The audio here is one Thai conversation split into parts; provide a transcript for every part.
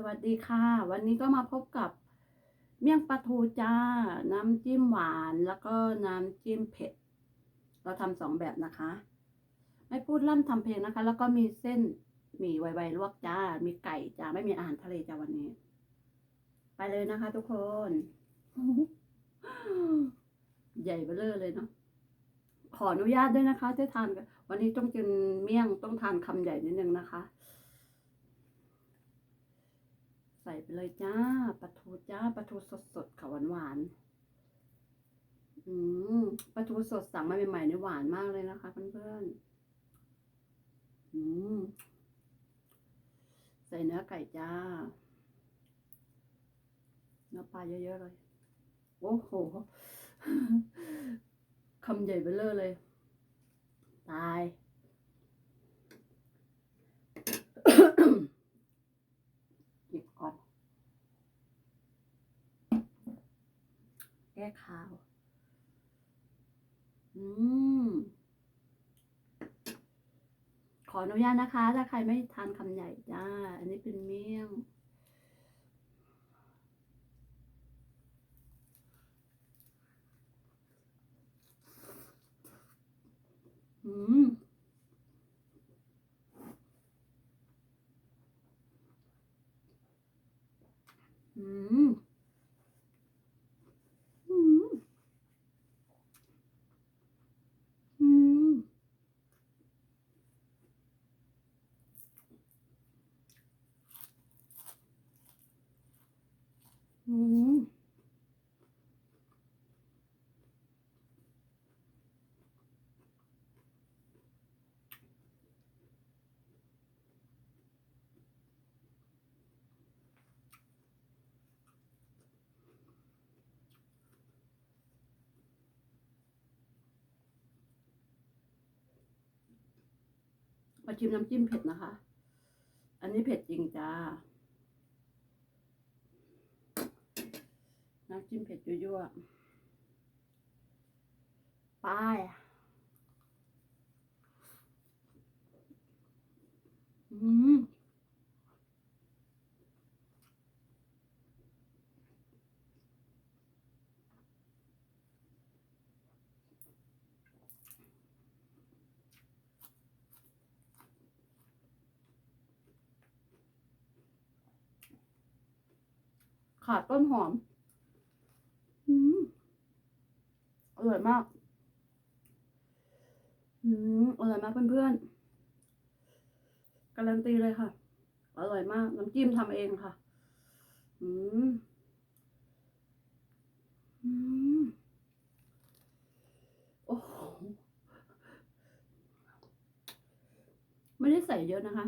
สวัสดีค่ะ วันนี้ก็มาพบกับเมี่ยงปลาทูจ้า น้ำจิ้มหวานแล้วก็น้ำจิ้มเผ็ด เราทำสองแบบนะคะ ไม่พูดล่ำทำเพลงนะคะ แล้วก็มีเส้นหมี่ไวๆลวกจ้า มีไก่จ้า ไม่มีอาหารทะเลจ้าวันนี้ ไปเลยนะคะทุกคน ใหญ่เบ้อเร่อเลยเนาะขออนุญาตด้วยนะคะที่ทานวันนี้ต้องกินเมี่ยงต้องทานคำใหญ่นิดนึงนะคะ ส่ไปเลยจ้าปลาทูจ้าปลาทูสดๆค่ะหวานหวานๆอืมปลาทูสดสั่งมาใหม่ๆเนี่ยหวานมากเลยนะคะเพื่อนๆอืมใส่เนื้อไก่จ้า เนื้อปลาเยอะๆเลย โอ้โหคำใหญ่เบ้อเร่อเลย ตาย หยิบก่อน แก้ข่าว อืม ข ออนุญาตนะคะ ถ้าใครไม่ทานคำใหญ่จ้า อันนี้เป็นเมี่ยงอืมอืม อืม อืม อืม มาชิมน้ำจิ้มเผ็ดนะคะ อันนี้เผ็ดจริงจ้า น้ำจิ้มเผ็ดยั่วๆไป้ายอืม ขาดต้นหอม อืมอร่อยมาก อืมอร่อยมากเพื่อนๆ การันตีเลยค่ะ อร่อยมาก น้ำจิ้มทำเองค่ะ อืม อืม โอ้โหไม่ได้ใส่เยอะนะคะ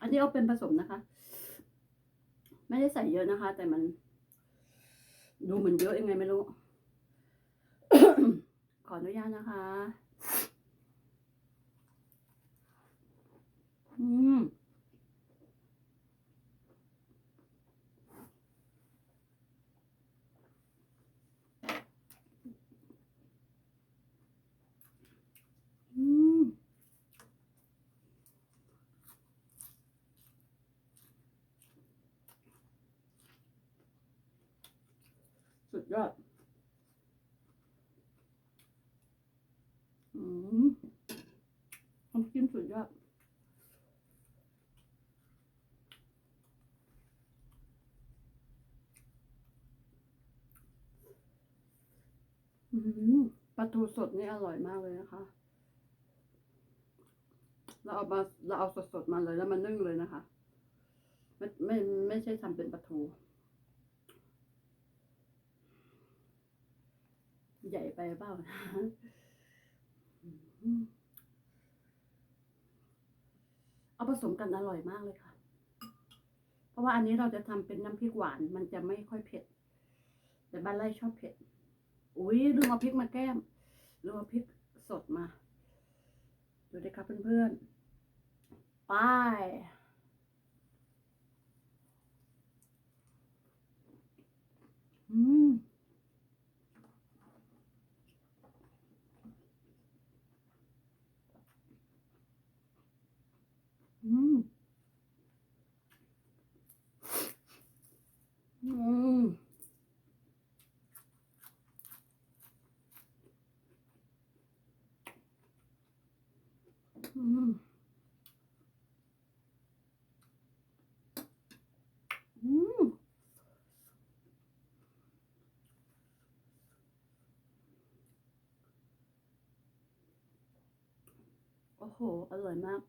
อันนี้เอาเป็นผสมนะคะ ไม่ได้ใส่เยอะนะคะ แต่มัน ดูเหมือนเยอะยังไงไม่รู้ ขออนุญาตนะคะ อืม อืม สุ ดยอดอืมน้ำจิ้มสุดยอดอืมปลาทูสดนี่อร่อยมากเลยนะคะ เราเอามาเราเอาสดๆมาเลยแล้วมานึ่งเลยนะคะ ไม่ไม่ไม่ใช่ทำเป็นปลาทู ใหญ่ไปเปล่าอืมเอาผสมกันอร่อยมากเลยค่ะ เพราะว่าอันนี้เราจะทำเป็นน้ำพริกหวาน มันจะไม่ค่อยเผ็ด แต่บ้านไร่ชอบเผ็ด อุ้ยลืมเอาพริกมาแก้มลืมเอาพริกสดมา ดูดิครับเพื่อนๆ ไปอืม โอ้โห อร่อยมาก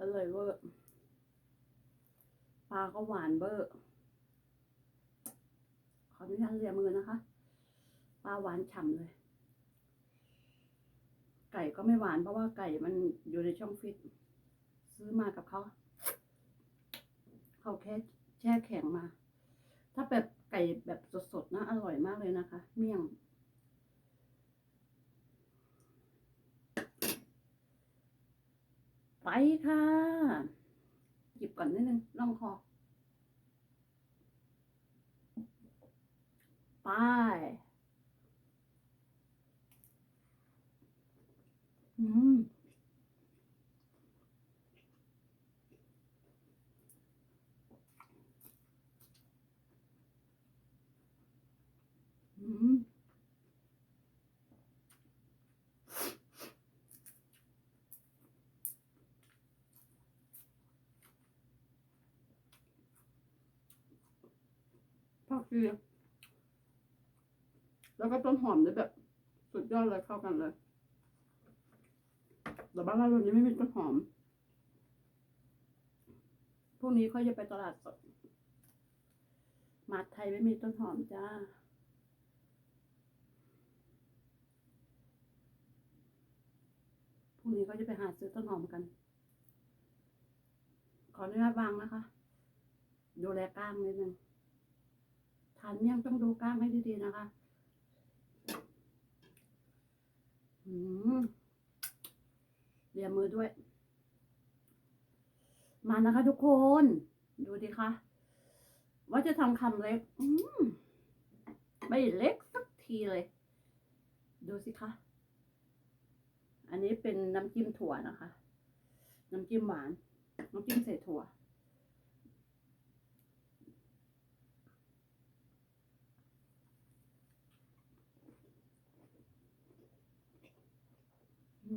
อร่อยเวอร์ ปลาก็หวานเบอร์ ขออนุญาตเรียมือนะคะ ปลาหวานฉ่ำเลย ไก่ก็ไม่หวานเพราะว่าไก่มันอยู่ในช่องฟิต ซื้อมากับเขา เขาแค่แช่แข็งมา ถ้าแบบไก่แบบสดๆนะอร่อยมากเลยนะคะ เมี่ยง ไปค่ะ หยิบก่อนนิดนึงล่องคอ ไป อืม อืม ผักชีแล้วก็ต้นหอมด้วยแบบ สุดยอดเลยเข้ากันเลย แต่บ้านเราวันนี้ไม่มีต้นหอมพวกนี้เขาจะไปตลาดสดมาไทยไม่มีต้นหอมจ้าพรุ่งนี้เขาจะไปหาซื้อต้นหอมกัน ขออนุญาตวางนะคะ ดูแลกล้างนิดนึง ทานเมี่ยงต้องดูกล้างให้ดีๆนะคะอืมเลียมือด้วย มานะคะทุกคน ดูดิคะว่าจะทำคำเล็กไม่เล็กสักทีเลย ดูสิคะ อันนี้เป็นน้ำจิ้มถั่วนะคะ น้ำจิ้มหวาน น้ำจิ้มใส่ถั่ว อืมอืม ว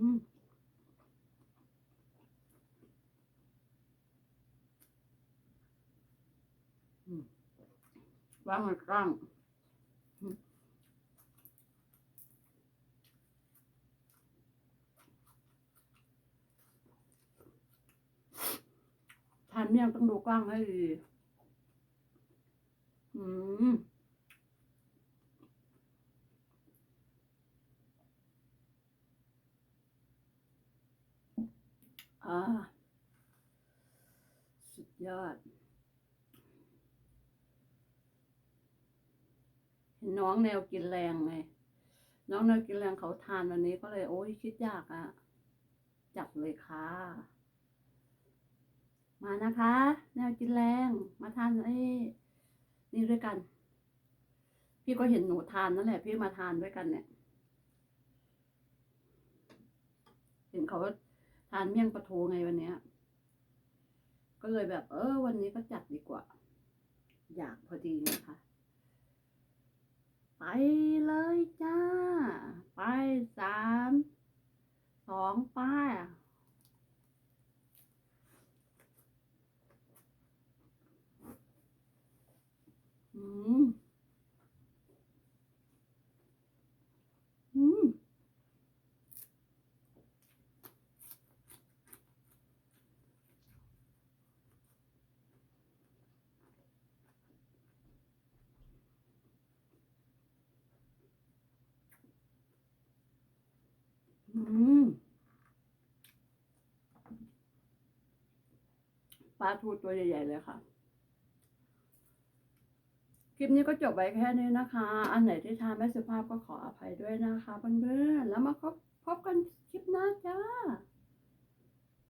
างมันกลางทานเมี่ยงต้องดูกล้างให้ดีอืม อ่าสุดยอดเห็นน้องแนวกินแรงไง น้องแนวกินแรงเขาทานวันนี้ก็เลยโอ้ยคิดยากอะ่ะ จัดเลยค่ะ มานะคะ แนวกินแรง มาทานไอ้นี่ด้วยกัน พี่ก็เห็นหนูทานนั่นแหละ พี่มาทานด้วยกันเนี่ยเห็นเขา ทานเมี่ยงปลาทูไงวันเนี้ย ก็เลยแบบ เออ วันนี้ก็จัดดีกว่า อยากพอดีนะคะ ไปเลยจ้า ไปสามสองไป้ายอืม อืม อืม ปลาทูตัวใหญ่ ๆ เลยค่ะ คลิปนี้ก็จบไว้แค่นี้นะคะ อันไหนที่ทานไม่สุภาพก็ขออภัยด้วยนะคะเพื่อนๆแล้วมาพบพบกันคลิปหน้าจ้า